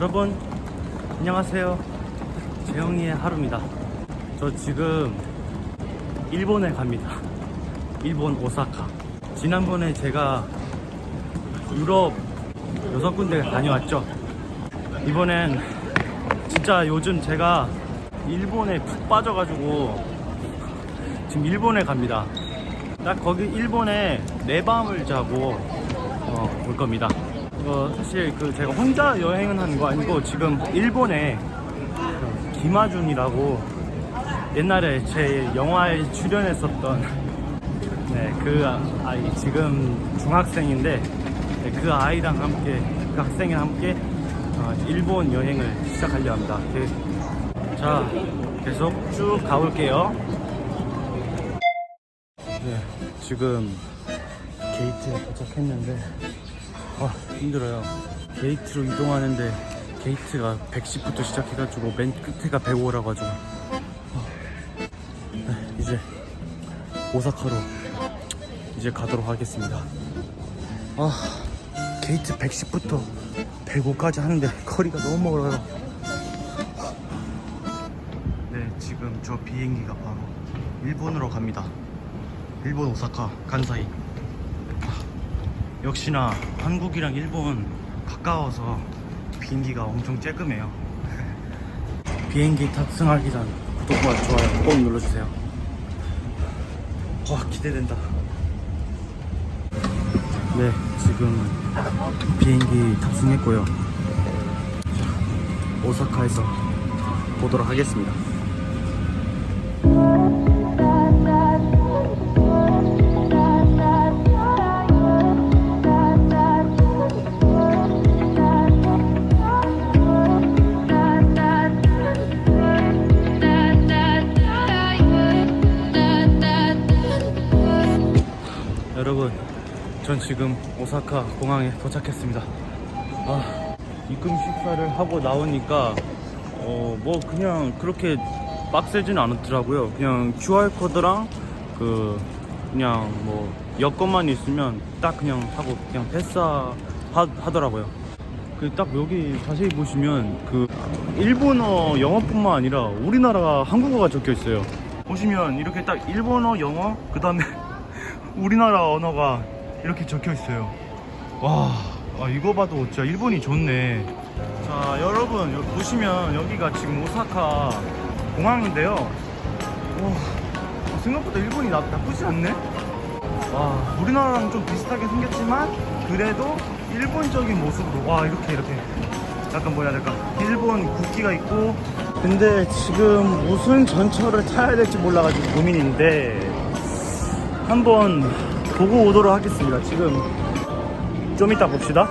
여러분 안녕하세요. 재영이의 하루입니다. 저 지금 일본에 갑니다. 일본 오사카. 지난번에 제가 유럽 여섯 군데 다녀왔죠. 이번엔 진짜 요즘 제가 일본에 푹 빠져가지고 지금 일본에 갑니다. 딱 거기 일본에 네 밤을 자고 어, 올 겁니다 어, 사실 그 제가 혼자 여행은 하는 거 아니고 지금 일본에 그 김하준이라고 옛날에 제 영화에 출연했었던 네, 그 아이 지금 중학생인데 네, 그 아이랑 함께 그 학생이랑 함께 어, 일본 여행을 시작하려 합니다. 그- 자 계속 쭉 가볼게요. 네, 지금 게이트에 도착했는데 아 힘들어요. 게이트로 이동하는데 게이트가 110부터 시작해가지고 맨 끝에가 105라고 가지고 네, 이제 오사카로 이제 가도록 하겠습니다. 아 게이트 110부터 105까지 하는데 거리가 너무 멀어요. 네 지금 저 비행기가 바로 일본으로 갑니다. 일본 오사카 간사이. 아, 역시나 한국이랑 일본 가까워서 비행기가 엄청 쬐끔해요. 비행기 탑승하기 전 구독과 좋아요 꼭 눌러주세요. 와 기대된다. 네 지금 비행기 탑승했고요. 자, 오사카에서 보도록 하겠습니다. 지금 오사카 공항에 도착했습니다. 아, 입금 식사를 하고 나오니까 어, 뭐 그냥 그렇게 빡세진 않더라고요. 그냥 QR 코드랑 그 그냥 뭐 여권만 있으면 딱 그냥 하고 그냥 패스 하더라고요. 그 딱 여기 자세히 보시면 그 일본어 영어뿐만 아니라 우리나라 한국어가 적혀 있어요. 보시면 이렇게 딱 일본어 영어 그 다음에 우리나라 언어가 이렇게 적혀 있어요. 와, 아, 이거 봐도 진짜 일본이 좋네. 자, 여러분 여기 보시면 여기가 지금 오사카 공항인데요. 와, 생각보다 일본이 나, 나쁘지 않네. 와, 우리나라랑 좀 비슷하게 생겼지만 그래도 일본적인 모습으로 와 이렇게 이렇게 약간 뭐라 해야 될까 일본 국기가 있고 근데 지금 무슨 전철을 타야 될지 몰라가지고 고민인데 한번 보고 오도록 하겠습니다. 지금 좀 이따 봅시다.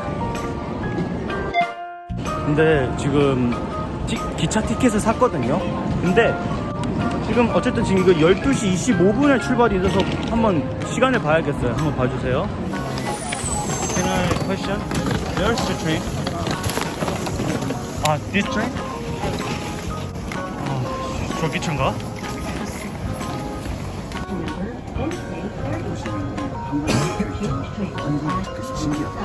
근데 지금 티- 기차 티켓을 샀거든요. 근데 지금 어쨌든 지금 이거 12시 25분에 출발이 돼서 한번 시간을 봐야겠어요. 한번 봐주세요. Can I question? Where's the train? 아, this train? 아, 저 기 차인가? 신기하다.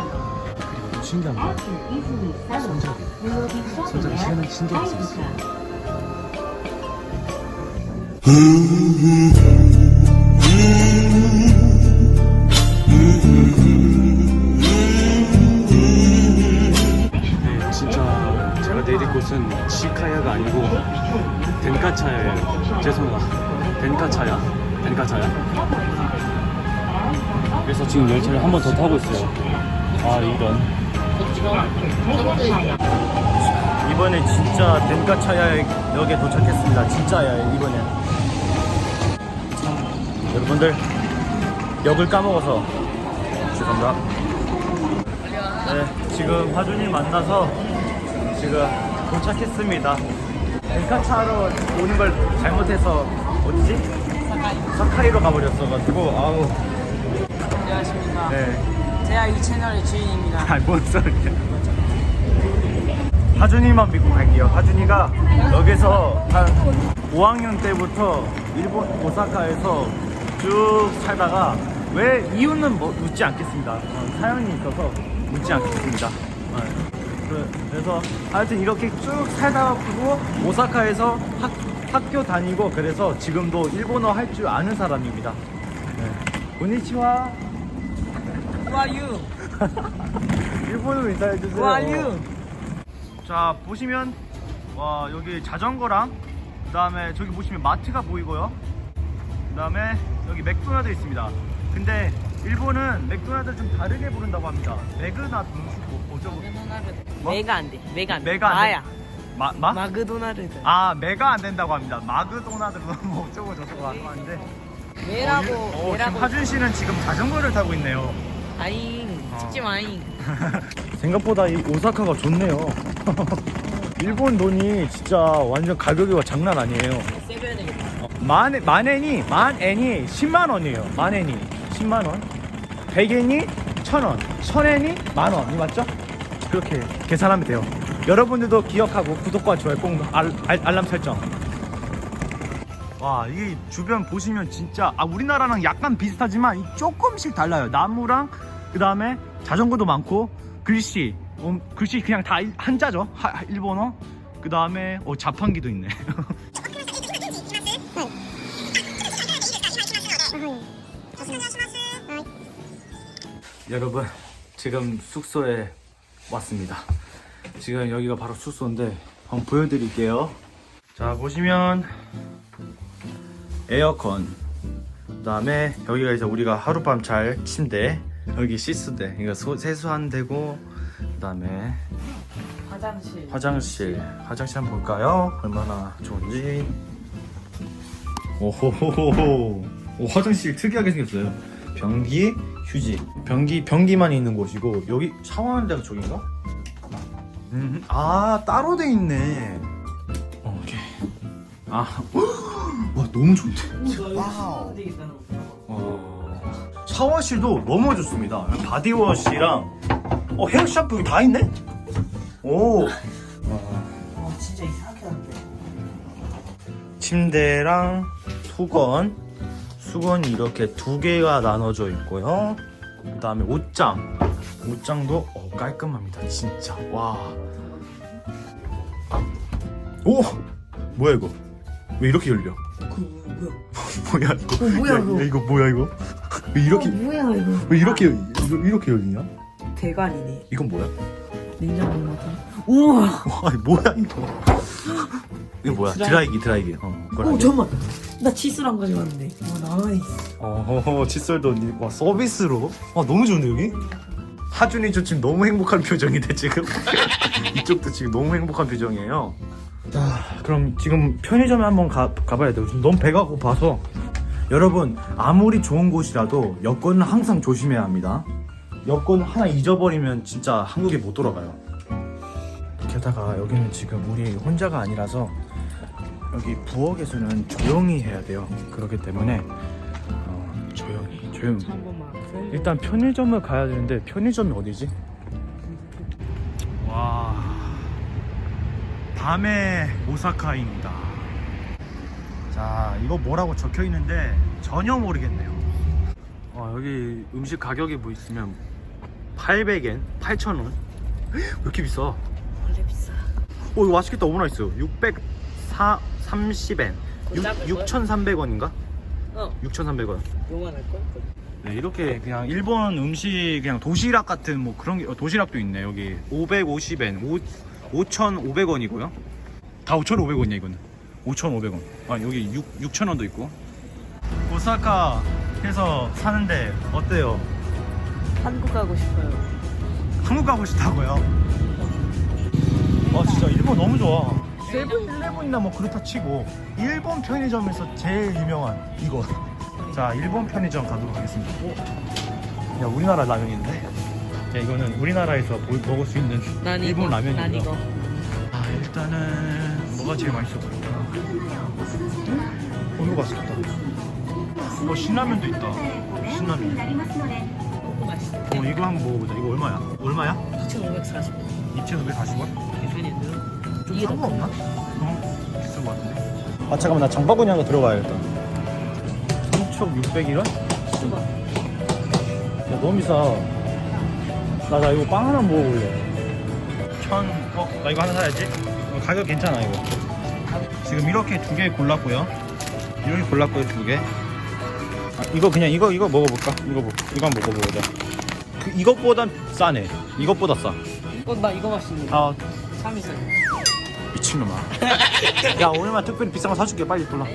그리고 또 신기한 건 손잡이. 손잡이 시간은 신기하게 생겼어. 네, 진짜 제가 내릴 곳은 시카야가 아니고 덴카차야예요. 죄송합니다. 덴카차야? 덴카차야? 그래서 지금 열차를 한 번 더 타고 있어요. 아 이런. 이번에 진짜 덴카차야역에 도착했습니다. 진짜야 이번에. 여러분들 역을 까먹어서 죄송합니다. 네, 지금 화준이 만나서 지금 도착했습니다. 덴카차로 오는 걸 잘못해서 어디지? 사카이로 가버렸어가지고 아우 안녕하십니까. 네. 제가 이 채널의 주인입니다. 아, 뭔 소리야. 하준이만 믿고 갈게요. 하준이가 여기서 한 5학년 때부터 일본 오사카에서 쭉 살다가 왜 이유는 뭐 묻지 않겠습니다. 어, 사연이 있어서 묻지 않겠습니다. 어, 그- 그래서 하여튼 이렇게 쭉 살다 보고 오사카에서 학, 학교 다니고 그래서 지금도 일본어 할 줄 아는 사람입니다. 네. 고니치와 Who are you? 일본어로 인사해 주세요. Who are you? 자 보시면 와 여기 자전거랑 그다음에 저기 보시면 마트가 보이고요. 그다음에 여기 맥도날드 있습니다. 근데 일본은 맥도날드 좀 다르게 부른다고 합니다. 맥그나드 뭐 어쩌고 뭐? 메가 안 돼. 메가 안 돼. 메가 안 돼. 마야. 마 마? 마그도나르드. 아 메가 안 된다고 합니다. 마그도나드로 뭐 어쩌고 저쩌고 하는데 메라고 어, 지금 메라고. 하준 씨는 지금 자전거를 타고 있네요. 아잉 어. 찍지 마잉. 생각보다 이 오사카가 좋네요. 일본 돈이 진짜 완전 가격이 장난 아니에요. 되겠다. 만, 만엔이, 만엔이 10만 원이에요. 만엔이 10만 원. 100엔이 1000원. 1000엔이 만 원. 이 맞죠? 그렇게 계산하면 돼요. 여러분들도 기억하고 구독과 좋아요 꼭 알, 알, 알람 설정. 와, 이 주변 보시면 진짜 아 우리나라랑 약간 비슷하지만 이 조금씩 달라요. 나무랑 그 다음에 자전거도 많고 글씨, 음, 글씨 그냥 다 일- 한자죠. 하- 하- 일본어. 그 다음에 어, 자판기도 있네. 여러분 지금 숙소에 왔습니다 지금 여기가 바로 숙소인데 한번 보여드릴게요 자 보시면 에어컨. 그 다음에 여기가 이제 우리가 하룻밤 잘 침대. 여기 시스대. 이거 소- 세수한 데고 그 다음에 화장실. 화장실. 화장실 한번 볼까요? 얼마나 좋은지. 오호호호 오, 화장실 특이하게 생겼어요. 변기 휴지. 변기 변기만 있는 곳이고 여기 샤워하는 데가 저긴가? 음, 아 따로 돼 있네. 어, 오케이 아와 너무 좋대. 와우. 어, 샤워실도 너무 좋습니다. 바디워시랑 어 헤어샵 여기 다 있네? 오. 어 진짜 이상하게 한데. 침대랑 수건 수건이 이렇게 두 개가 나눠져 있고요. 그 다음에 옷장. 옷장도 어, 깔끔합니다 진짜. 와. 오! 뭐야 이거? 왜 이렇게 열려 그 뭐야? 뭐야 이거 어, 뭐야, 야, 이거? 야, 이거 뭐야 이거 왜 이렇게 어, 뭐야 이거? 왜 이렇게 이거 이렇게 열리냐 대관이네. 이건 뭐야 냉장고 같은. 우와. 와 뭐야 이거 이거 뭐야 드라이기 드라이기 어, 오. 잠만. 나 치스랑 가져왔는데. 어 나이스. 어, 칫솔도 니- 와 서비스로. 아 너무 좋은데 여기? 하준이 저 지금 너무 행복한 표정인데 지금 이쪽도 지금 너무 행복한 표정이에요. 자, 그럼 지금 편의점에 한번 가, 가봐야 돼요. 지금 너무 배가 고파서 여러분 아무리 좋은 곳이라도 여권은 항상 조심해야 합니다. 여권 하나 잊어버리면 진짜 한국에 못 돌아가요. 게다가 여기는 지금 우리 혼자가 아니라서 여기 부엌에서는 조용히 해야 돼요. 그렇기 때문에 어, 조용히 조용히. 일단 편의점을 가야 되는데 편의점이 어디지? 밤의 오사카입니다. 자 이거 뭐라고 적혀 있는데 전혀 모르겠네요. 와 여기 음식 가격이 뭐 있으면 800엔? 8,000원? 왜 이렇게 비싸? 오 원래 비싸. 이거 맛있겠다. 오므라이스 630엔. 그거 작을 거야? 6,300원인가? 어. 6,300원. 요만할 걸. 네, 이렇게 그냥 일본 음식 그냥 도시락 같은 뭐 그런 게 어, 도시락도 있네 여기. 550엔 5,500원이고요. 다 5,500원이야 이거는. 5,500원. 아 여기 6, 6,000원도 있고. 오사카에서 사는데 어때요? 한국 가고 싶어요. 한국 가고 싶다고요? 와 진짜 일본 너무 좋아. 세븐일레븐이나 뭐 그렇다 치고. 일본 편의점에서 제일 유명한 이거 자 일본 편의점 가도록 하겠습니다. 오. 야 우리나라 라면인데 야 이거는 우리나라에서 보- 먹을 수 있는 난 일본 이거. 난 이거. 아 일단은 뭐가 제일 맛있어 보일까 어 이거 맛있겠다 어 신라면도 있다 신라면 맛있어. 어 이거 한번 먹어보자 이거 얼마야? 얼마야? 2,540원. 2,540원? 계산이 안 되나? 좀 이게 싼더거 없나? 어? 비싼 거 같은데 아 잠깐만 나 장바구니 하나 들어가야겠다 3,600이런? 수박. 야 너무 비싸 나, 나 이거 빵 하나 먹어볼래 천, 어, 나 이거 하나 사야지. 어, 가격 괜찮아, 이거. 지금 이렇게 두 개 골랐고요. 이렇게 골랐고요, 두 개. 아, 이거 그냥 이거, 이거 먹어볼까? 이거, 먹- 이거 한번 먹어보자. 그, 이것보단 싸네. 이것보다 싸. 이거 나 이거 맛있는데. 아, 참이 있어. 미친놈아. 야, 오늘만 특별히 비싼 거 사줄게. 빨리 골라.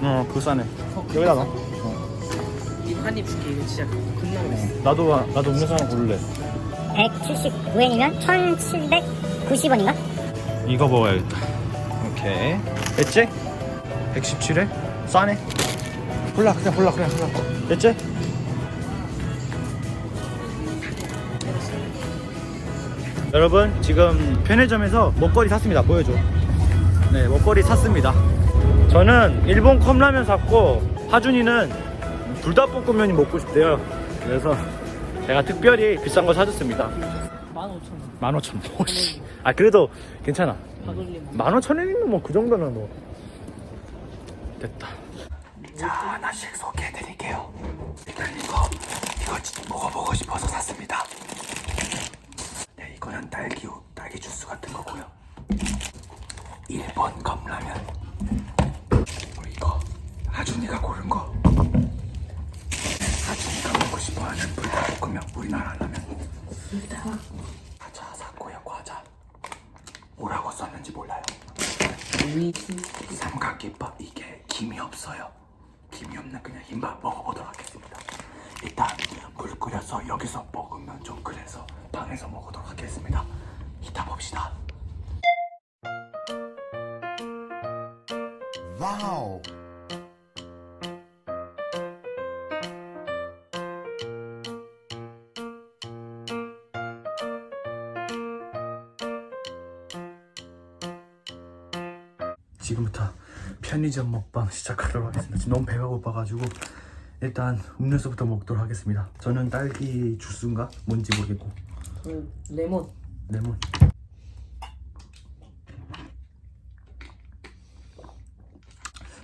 어, 그거 싸네. 여기다 놔. 이거 한입 줄게. 이거 진짜 겁나 맛있어. 나도, 나도 음료수 하나 고를래. 179엔이면 1790원인가? 이거 먹어야겠다. 오케이. 됐지? 117에? 싸네. 골라, 그냥 골라, 그냥 골라. 됐지? 여러분, 지금 편의점에서 먹거리 샀습니다. 보여줘. 네, 먹거리 샀습니다. 저는 일본 컵라면 샀고, 하준이는 불닭볶음면이 먹고 싶대요. 그래서 제가 특별히 비싼 거 사줬습니다. 15,000원. 15,000원. 오씨. 아, 그래도 괜찮아. 바돌림. 15,000원이면 뭐 그 정도는 뭐 됐다 자 하나씩 소개해드릴게요 일단 이거 이거 진짜 먹어보고 싶어서 샀습니다 네 이거는 딸기 우- 딸기 주스 같은 거고요 1번 컵라면 그리고 이거 하준이가 고른 거 싶어 하는 불닭볶음면 우리나라 라면 과자 샀고요 과자 뭐라고 썼는지 몰라요 삼각김밥 이게 김이 없어요. 김이 없는 그냥 흰밥 먹어보도록 하겠습니다. 일단 물 끓여서 여기서 먹으면 좀 그래서 방에서 먹도록 하겠습니다. 이따 봅시다. Wow. 지금부터 편의점 먹방 시작하도록 하겠습니다. 지금 너무 배가 고파가지고 일단 음료수부터 먹도록 하겠습니다. 저는 딸기 주스인가 뭔지 모르겠고 응, 레몬. 레몬.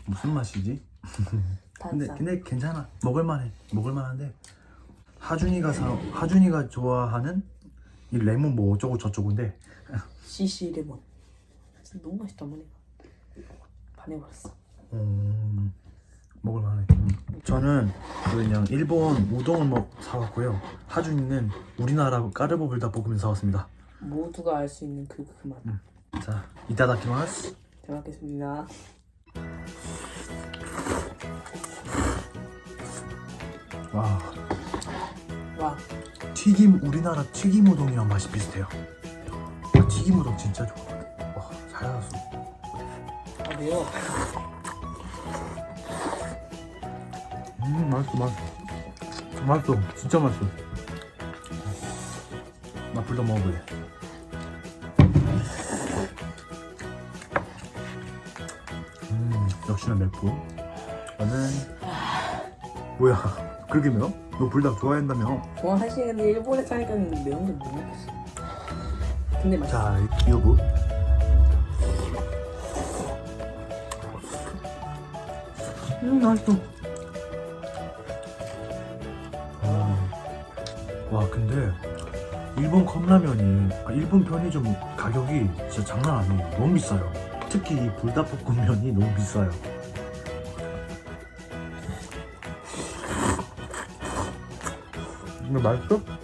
무슨 맛이지? 근데. 근데 괜찮아 먹을만해 먹을만한데 하준이가 사 하준이가 좋아하는 이 레몬 뭐 어쩌고 저쩌고인데 CC 레몬. 진짜 너무 맛있다, 어머니가. 반해버렸어. 음, 먹을만해. 음. 저는 그냥 일본 우동을 먹 사왔고요. 하준이는 우리나라 까르보 불닭볶음면 사왔습니다. 모두가 알 수 있는 그, 그 맛. 자, 이따다키마스. 잘 먹겠습니다. 와, 와, 튀김 우리나라 튀김 우동이랑 맛이 비슷해요. 나 튀김 우동 진짜 좋아하거든. 와, 잘 나왔어. 아, 매워. 음, 맛있어, 맛있어. 맛있어, 진짜 맛있어. 나 불닭 먹어볼래. 음, 역시나 맵고. 저는 뭐야? 그렇게 매워? 너 불닭 좋아한다며? 좋아하시는데 일본에 사니까 매운 게 못 먹겠어. 근데 맛있어. 자, 이- 여보. 음, 맛있어. 아, 와, 근데 일본 컵라면이 아, 일본 편의점 가격이 진짜 장난 아니에요. 너무 비싸요. 특히 이 불닭볶음면이 너무 비싸요. 이거 맛있어?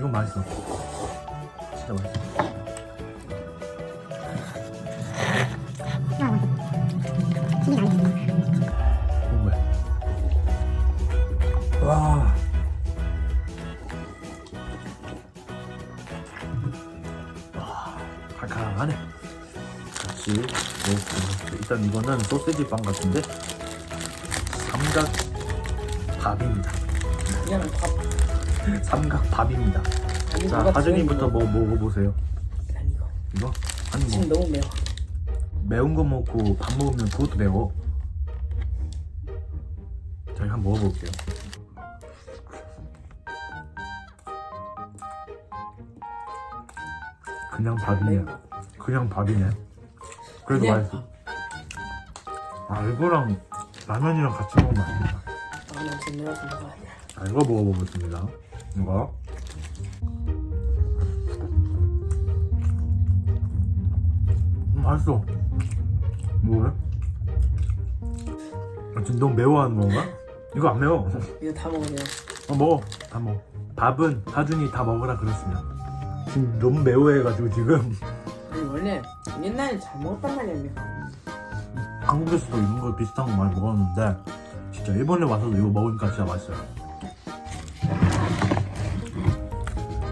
이거 맛있어. 진짜 맛있어. 일단 이거는 소세지 빵 같은데 삼각 밥입니다. 그냥 밥. 삼각 밥입니다. 아니, 자, 하준이부터 좋은 거. 뭐 먹어보세요. 난 이거. 이거? 아니 뭐 지금 너무 매워. 매운 거 먹고 밥 먹으면 그것도 매워. 저희 한번 먹어볼게요. 그냥? 매워. 그냥 밥이네. 그래도 그냥 맛있어. 아 이거랑 라면이랑 같이 먹으면 맛있다. 아난 제대로서 먹어야 돼자 이거 먹어보겠습니다. 이거. 음, 맛있어. 뭐래? 아, 지금 너무 매워하는 건가? 이거 안 매워. 이거 다 먹으면 어, 먹어. 다 먹어. 밥은 하준이 다 먹으라 그랬으면. 지금 너무 매워해가지고 지금 아니 원래 옛날에 잘 먹었단 말이야 한국에서도 이런 거 비슷한 거 많이 먹었는데 진짜 일본에 와서도 이거 먹으니까 진짜 맛있어요.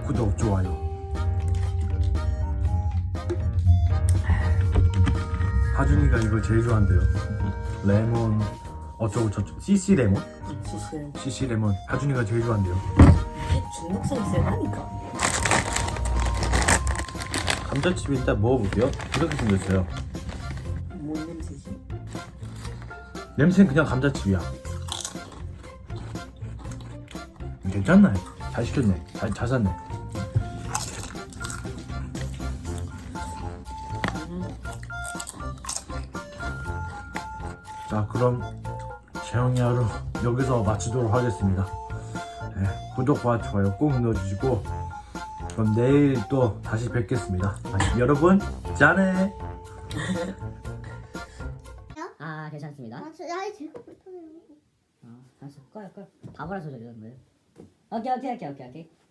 구독, 좋아요. 하준이가 이걸 제일 좋아한대요. 레몬 어쩌고 저쩌고 CC 레몬? 시시해 CC 레몬 하준이가 제일 좋아한대요. 이게 중독성이 세다니까 감자칩 일단 먹어볼게요. 이렇게 생겼어요. 냄새는 그냥 감자칩이야. 괜찮네. 잘 시켰네. 잘, 잘 샀네. 자, 그럼 재영이 하루 여기서 마치도록 하겠습니다. 네, 구독과 좋아요 꼭 눌러주시고 그럼 내일 또 다시 뵙겠습니다. 아, 여러분, 짠해! 불편해요. 어